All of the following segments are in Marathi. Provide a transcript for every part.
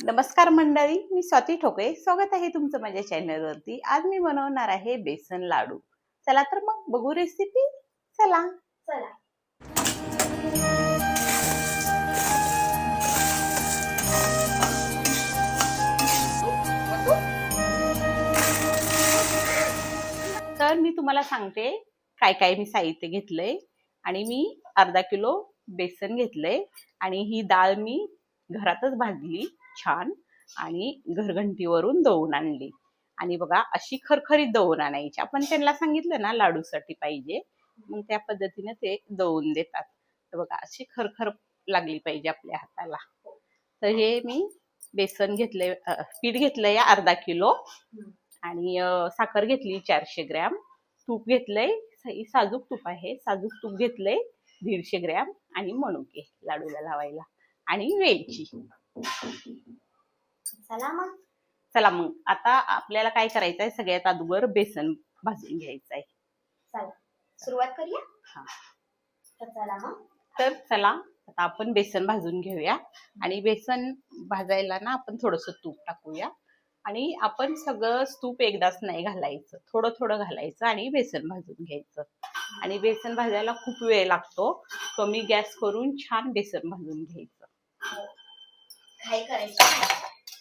नमस्कार मंडळी मी स्वाती ठोके स्वागत आहे तुमचं माझ्या चॅनलवरती. आज मी बनवणार आहे बेसन लाडू. चला तर मग बघू रेसिपी चला. चला. तर मी तुम्हाला सांगते काय काय मी साहित्य घेतलंय आणि मी अर्धा किलो बेसन घेतलंय आणि ही डाळ मी घरातच भाजली. छान आणि घरघंटीवरून दळून आणली. आणि बघा अशी खरखरीत दळून आणायची. आपण त्यांना सांगितलं ना लाडूसाठी पाहिजे. मग त्या पद्धतीने ते दळून देतात. तर बघा अशी खरखर लागली पाहिजे आपल्या हाताला. तर हे मी बेसन घेतले पीठ घेतलंय अर्धा किलो. आणि साखर घेतली चारशे ग्रॅम. तूप घेतलंय. साजूक तूप आहे. साजूक तूप घेतलंय दीडशे ग्रॅम. आणि मनुके लाडूला लावायला. आणि वेलची. चला मग. चला मग. आता आपल्याला काय करायचं आहे सगळ्यात अगोदर बेसन भाजून घ्यायचं आहे चला सुरुवात करूया? हा. तर चला मग. तर चला आता आपण बेसन भाजून घेऊया. आणि बेसन भाजायला ना आपण थोडस तूप टाकूया. आणि आपण सगळं तूप एकदाच नाही घालायचं. थोडं थोडं घालायचं आणि बेसन भाजून घ्यायचं. आणि बेसन भाजायला खूप वेळ लागतो. कमी गॅस करून छान बेसन भाजून घ्यायचं. घाई करायची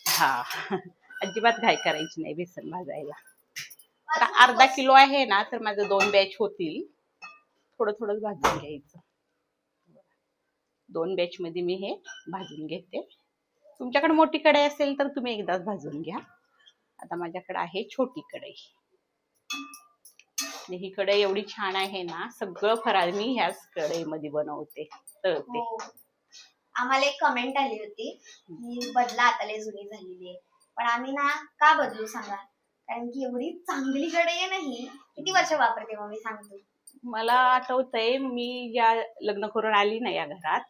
हा. अजिबात घाई करायची नाही बेसन भाजायला. तर अर्धा किलो आहे ना तर माझं दोन बॅच होतील. थोडं थोडं भाजून घ्यायचं. दोन बॅच मध्ये मी हे भाजून घेते. तुमच्याकडे मोठी कढई असेल तर तुम्ही एकदाच भाजून घ्या. आता माझ्याकडे आहे छोटी कढई. आणि ही कढई एवढी छान आहे ना सगळं फराळ मी ह्याच कढईमध्ये बनवते. तळते. हो. आम्हाला एक कमेंट आली होती की बदला आता लय जुनी झालेली आहे. पण आम्ही ना का बदलू सांगा? कारण की एवढी चांगली कडे नाही किती वर्ष वापरते मग मी सांगतो? मला आठवतंय मी ज्या लग्न करून आली ना या घरात.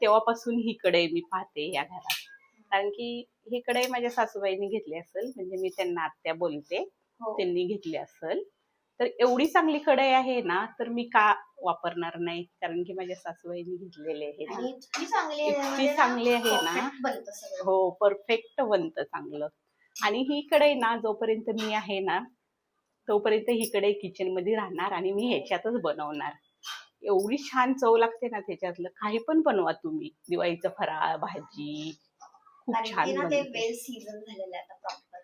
तेव्हापासून ही कढई मी पाहते या घरात. कारण की ही कढई माझ्या सासूबाईंनी घेतली असेल म्हणजे मी त्यांना आत्या बोलते हो. त्यांनी घेतली असेल. तर एवढी चांगली कढई आहे ना तर मी का वापरणार नाही? कारण की माझ्या सासूबाईंनी घेतलेली आहे ना. इतकी चांगली आहे म्हणजे ना, सगळं. हो परफेक्ट बनतं चांगलं. आणि ही कढई ना जोपर्यंत मी आहे ना तोपर्यंत ही कढई किचनमध्ये राहणार आणि मी ह्याच्यातच बनवणार. एवढी छान चव लागते ना त्याच्यातलं. काही पण बनवा तुम्ही. दिवाळीचं फराळ भाजी खूप छान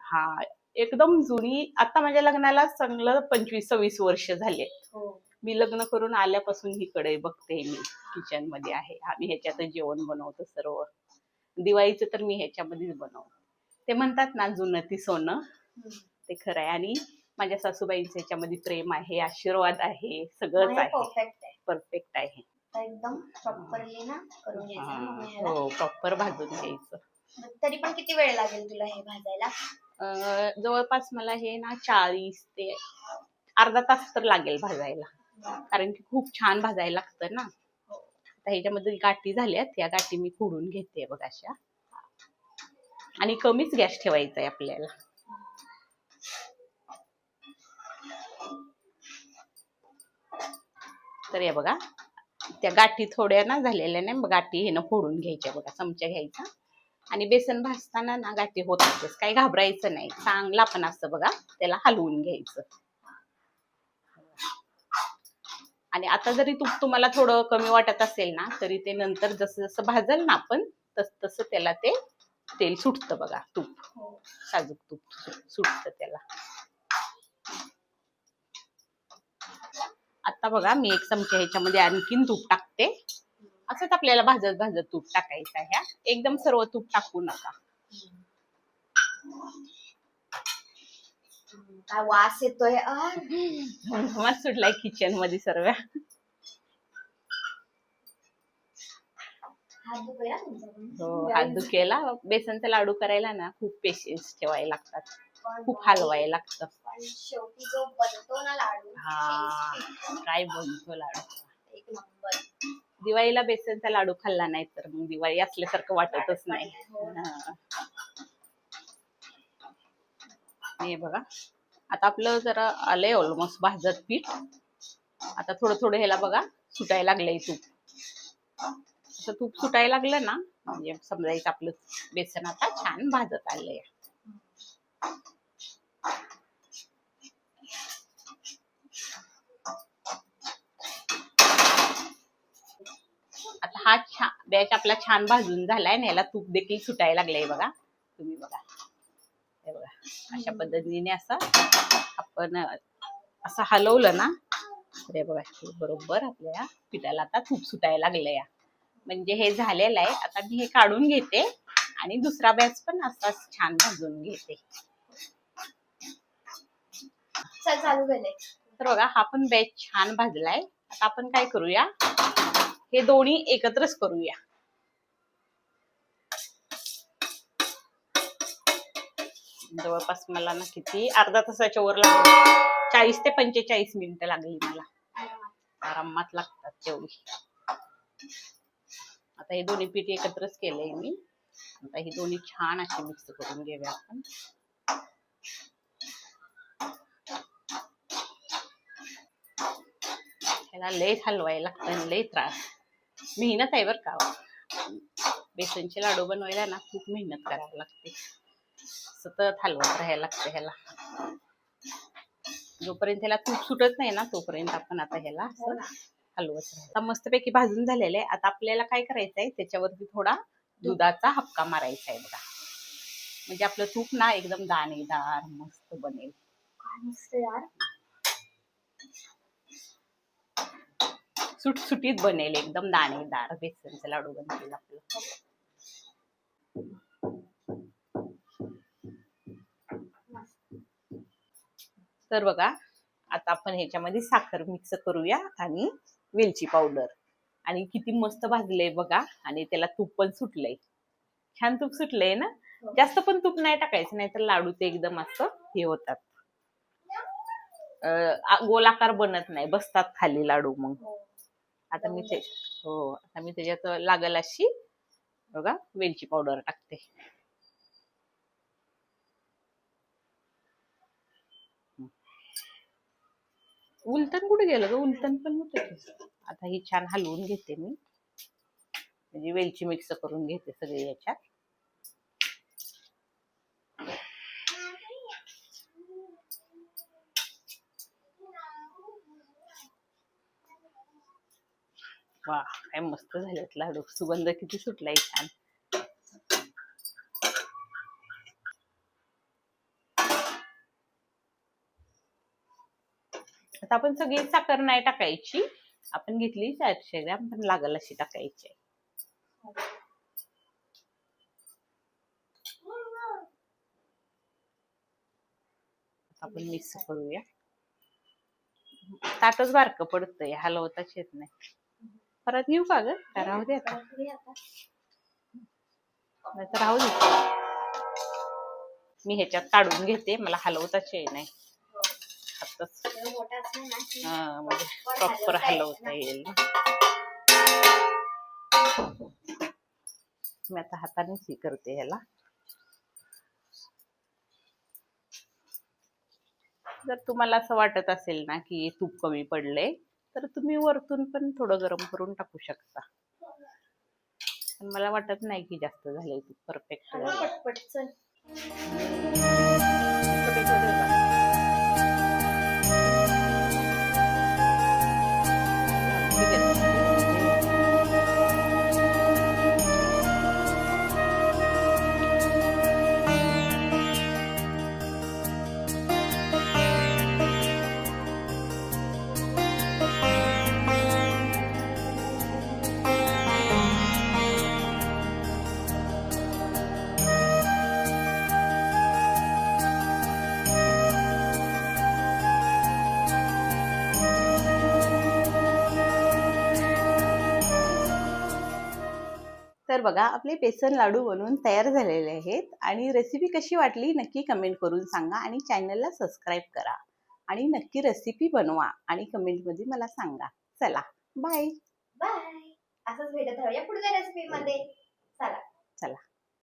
हा एकदम जुनी आता माझ्या लग्नाला चांगलं पंचवीस सव्वीस वर्ष झाले. हो. मी लग्न करून आल्यापासून ही कढई बघते मी किचनमध्ये आहे. आम्ही ह्याच्यातच जेवण बनवतो सर्व. दिवाळीचं तर मी ह्याच्यामध्येच बनवतो. ते म्हणतात ना जुनं ती सोनं. ते खरं आहे. आणि माझ्या सासूबाईंचं ह्याच्यामध्ये प्रेम आहे आशीर्वाद आहे सगळंच आहे. परफेक्ट आहे. परफेक्ट आहे. एकदम प्रॉपरली ना करून हा, प्रॉपर भाजून घ्यायचं. तरी पण किती वेळ लागेल तुला हे भाजायला? जवळपास मला हे ना चाळीस ते अर्धा तास तर लागेल भाजायला. कारण की खूप छान भाजायला लागतं ना. आता ह्याच्यामध्ये गाठी झाल्यात या गाठी मी फोडून घेते बघ अशा. आणि कमीच गॅस ठेवायचा आहे आपल्याला. तर या बघा त्या गाठी थोड्या ना झालेल्या नाही गाठी हे ना फोडून घ्यायच्या बघा चमचा घ्यायचा. आणि बेसन भाजताना ना गाठी होतातच काही घाबरायचं नाही. चांगला पण असतं बघा त्याला हलवून घ्यायचं. आणि आता जरी तूप तुम्हाला थोडं कमी वाटत असेल ना तरी ते नंतर जसं जसं भाजल ना आपण तस तसं त्याला ते तेल सुटतं बघा तूप. हो. साजूक तूप सुटतं त्याला. आता बघा मी एक चमचा ह्याच्यामध्ये आणखीन तूप टाकते. असंच आपल्याला भाजत भाजत तूप टाकायचं आहे हा. एकदम सर्व तूप टाकू नका. काय वास येतोय. मग सुटलाय किचनमध्ये सर्व. हो हात दुखेला. बेसनचा लाडू करायला ना खूप पेशन्स ठेवायला लागतात. खूप हलवायला लागतं. पण शेवटी जो बनतो ना लाडू हा काय बनतो लाडू? एक नंबर. दिवाळीला बेसनचा लाडू खाल्ला नाही तर मग दिवाळी असल्यासारखं वाटतच नाही. हे. बघा. आता आपलं जरा आलंय ऑलमोस्ट भाजत पीठ. आता थोडं थोडं ह्याला बघा सुटायला लागलंय तूप. असं तूप सुटायला लागलं ना म्हणजे समजायचं आपलं बेसन आता छान भाजत आलंय. आता हा छान बॅच आपला छान भाजून झालाय आणि याला तूप देखील सुटायला लागलंय बघा. तुम्ही बघा. हे बघा अशा पद्धतीने असं आपण असं हलवलं ना तर हे बघा बरोबर आपल्या पिठाला आता तूप सुटायला लागलंय. म्हणजे हे झालेलं आहे. आता मी हे काढून घेते आणि दुसरा बॅच पण असाच छान भाजून घेते. तर बघा हा पण बॅच छान भाजलाय. आता आपण काय करूया? हे दोन्ही एकत्रच करूया. जवळपास मला ना किती? अर्धा तासाच्या वर लागला. चाळीस ते पंचेचाळीस मिनिटं लागली मला. आरामात लागतात तेवढी. आता हे दोन्ही पीठ एकत्रच केलंय मी. आता ही दोन्ही छान अशी मिक्स करून घेऊया आपण. ह्याला लय हलवायला लागतं लय त्रास. मेहनत आहे बरं का. बेसनचे लाडू बनवायला ना खूप मेहनत करावी लागते. सतत हलवत राहायला लागतं ह्याला. जोपर्यंत ह्याला तूप सुटत नाही ना तोपर्यंत आपण आता ह्याला हलवत आता मस्तपैकी भाजून झालेलं आहे. आता आपल्याला काय करायचं आहे त्याच्यावरती थोडा दुधाचा हपका मारायचा आहे बघा. म्हणजे आपलं तूप ना एकदम दाणेदार मस्त बनेल. काय मस्त यार. सुटसुटीत बनेल एकदम दाणेदार बेसनचं लाडू बनतील आपलं. तर बघा आता आपण ह्याच्यामध्ये साखर मिक्स करूया आणि वेलची पावडर. आणि किती मस्त भाजलंय बघा आणि त्याला तूप पण सुटलंय. छान तूप सुटलंय ना? जास्त पण तूप नाही टाकायचं नाही तर लाडू ते एकदम असं हे होतात. गोलाकार बनत नाही बसतात खाली लाडू मग. हो. आता मी ते हो आता मी त्याच्यात लागल अशी. बघा वेलची पावडर टाकते. उलटण कुठे गेलं ग? उलटण पण होतं. आता ही छान हलवून घेते मी. म्हणजे वेलची मिक्स करून घेते सगळी याच्यात. वा काय मस्त झालेत लाडू. सुगंध किती सुटलाय छान. आता आपण सगळी साखर नाही टाकायची. आपण घेतली चारशे ग्रॅम पण लागल अशी टाकायची. आपण मिक्स करूया. ताटच बारकं पडतंय हलवताच येत नाही. परत येऊ का ग? का राहू दे आता. नाही तर राहू दे. मी ह्याच्यात काढून घेते मला हलवताच येत नाही. हातच हा, म्हणजे प्रॉपर हलवता येईल मी आता हातानेच हे करते ह्याला. जर तुम्हाला असं वाटत असेल ना की तूप कमी पडले तर तुम्ही वरतून पण थोडं गरम करून टाकू शकता. पण मला वाटत नाही की जास्त झाले परफेक्ट पटपट चल. तर बघा आपले बेसन लाडू बनवून तयार झालेले आहेत आणि रेसिपी कशी वाटली नक्की कमेंट करून सांगा आणि चॅनलला सबस्क्राईब करा आणि नक्की रेसिपी बनवा आणि कमेंटमध्ये मला सांगा. चला बाय बाय असंच भेटत राहूया पुढच्या रेसिपी मध्ये. चला. चला.